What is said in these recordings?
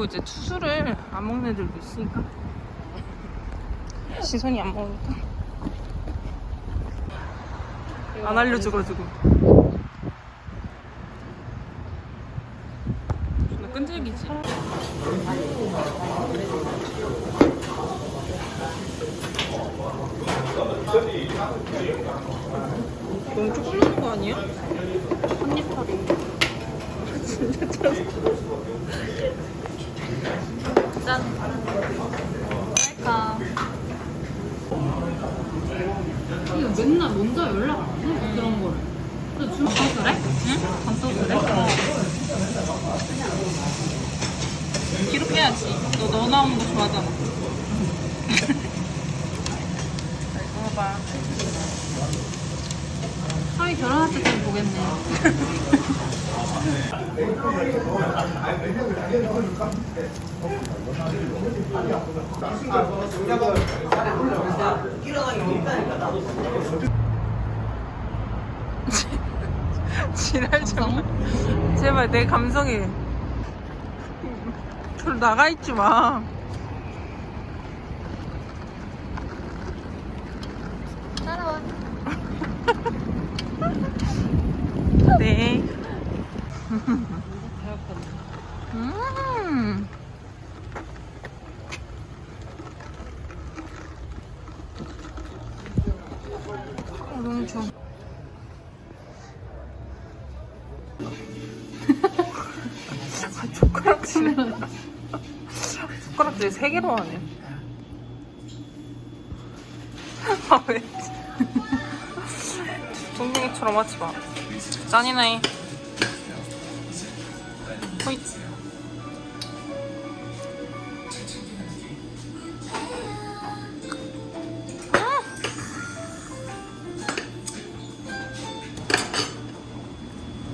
그리고 이제 투수를 안 먹는 애들도 있으니까. 시선이 안 먹으니까. 안 알려줘가지고. 존나 끈질기지. 너무 먹은 거 아니야? 한입 털이 진짜 짜 짠. 그러니까. 이거 맨날 먼저 연락 안 해? 그런 거를. 그 줄, 아, 그래? 응? 반또 그래? 어. 기록해야지. 너 너 나오는 거 좋아하잖아. 잘 먹어봐. 사위 결혼할 때쯤 보겠네. 지랄 좀. 제발 내 감성에. 저로 나가 있지 마. 따라와. 네. 음. 어, 너무 좋아. 아, 젓가락질. 젓가락질 세 개로 하네. 아, 왜? 동생이처럼 하지 마. 짠이네. 호잇.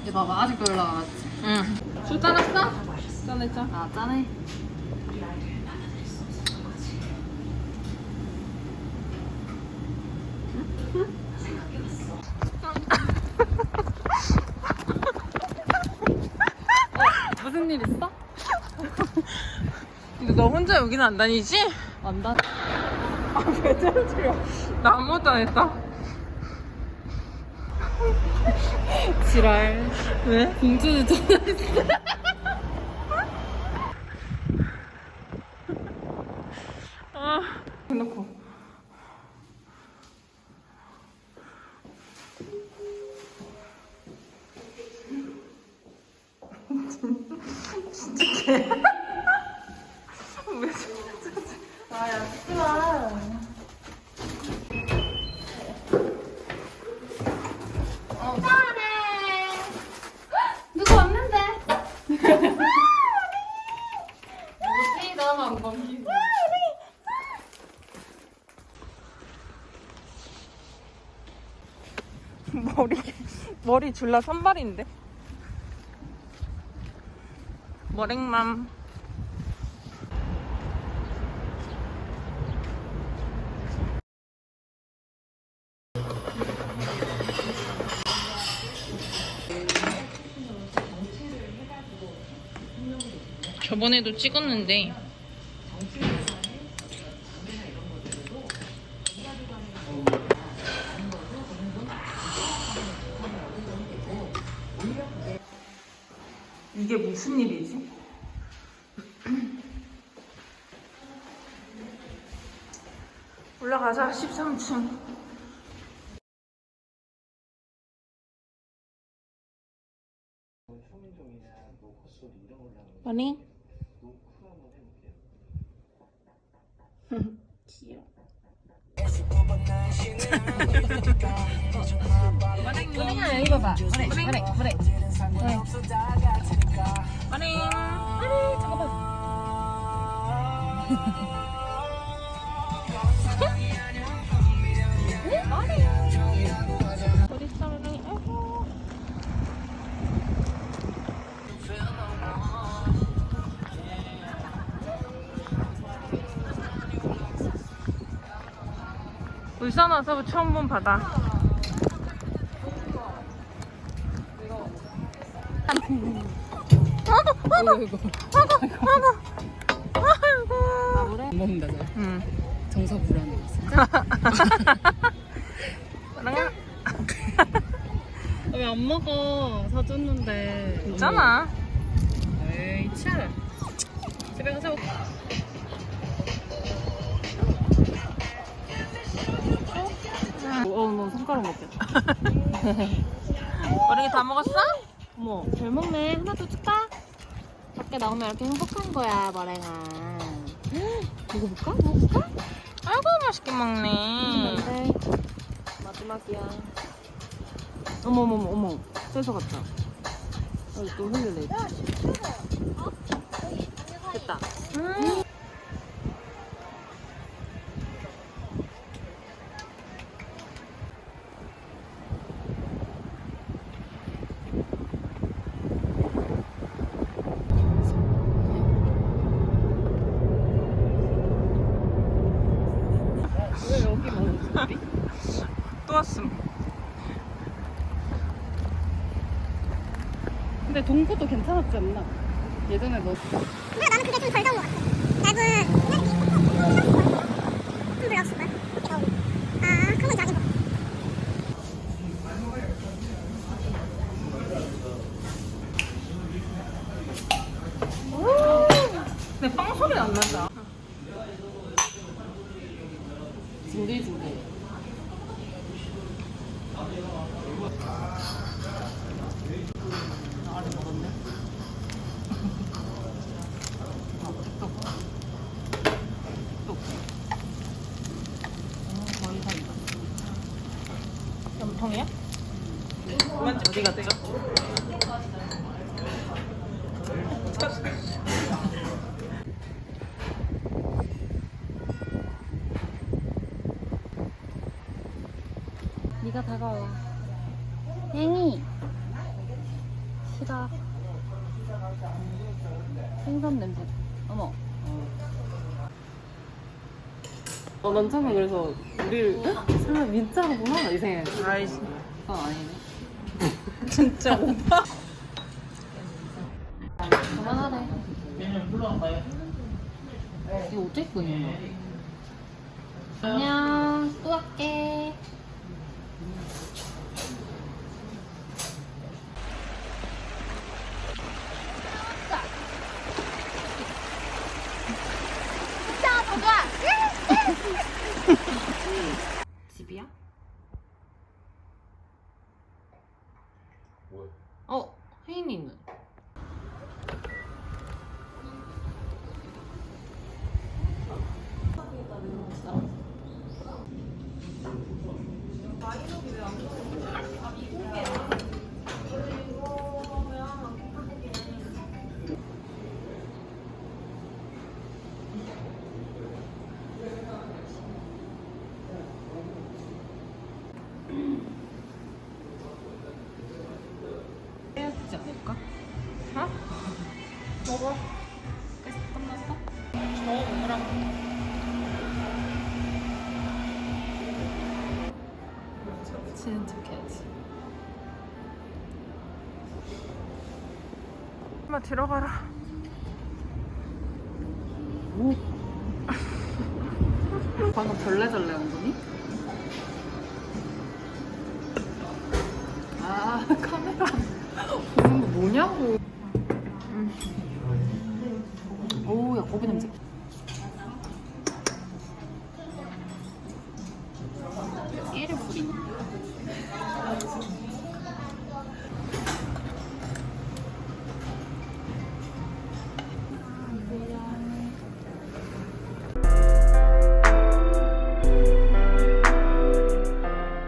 얘 봐봐, 아직도 연락 안 왔지. 응. 술 짜놨어? 짜냈자. 아, 짠해. 어, 무슨 일 있어? 근데 너 혼자 여기는 안 다니지? 안 다. 왜 짜증이야? 나 아무것도 안 했다. 지랄. 왜? 공주는 전화했어. 아, 해놓고. 진짜 개. 왜 저러지? 아야, 듣지 마. 누구 왔는데? 뭐지? 나만 안 감기고. 머리 머리 줄라 산발인데? 머랭맘. 저번에도 찍었는데 이게 무슨 일이지? 올라가자 13층. 아니? 소리야 여기 봐봐. 그래 그래 그래. 아니, 아니 저거 봐. 울산 와서 처음 본 바다. 아이고 아이고. 그래? 안 먹는다 저. 응. 정서 불안해. 사랑아. 왜 안 먹어? 사줬는데. 괜찮아. 에이 차. 집에 가서. 어, 너 손가락 먹겠다. 어린이 다 먹었어? 어머, 잘 먹네. 하나 더 줄까? 밖에 나오면 이렇게 행복한 거야, 머랭아. 먹어볼까? 먹어볼까? 아이고 맛있게 먹네. 네. 마지막이야. 어머, 어머, 어머, 어머. 뺏어 갔다. 어, 또 흘릴래. 됐다. 음. 또 왔음. 근데 동구도 괜찮았지 않나? 예전에 너 근데 나는 그게 좀 덜 더운 것 같아. 얇은 좀 불렀을 걸. 아, 그런 건 자기 뭐. 근데 빵 소리 안 난다. 징글징글. 알을 먹었네. 아, 뚝. 뚝. 어, 거의 다 익었어. 염통이야? 어디 갔죠? 네가 다가와. 행이. 싫어. 생선 냄새. 어머. 어, 난 처음에 그래서 우리를 설마 민짜구나 이 생각했어. 아이씨. 그건 아니네. 진짜 오빠. 그만하래. 이거 어떻게 있는 거야? 안녕. 또 갈게. 되지 않을까? 어? 먹어. 계속 끝났어? 저 먹으라고. 치는 척 해야지. 엄마 뒤로 가라. 오. 방금 절레절레 한 거니? 아, 카메라 보는 거 뭐냐고. 오, 야, 고기 냄새.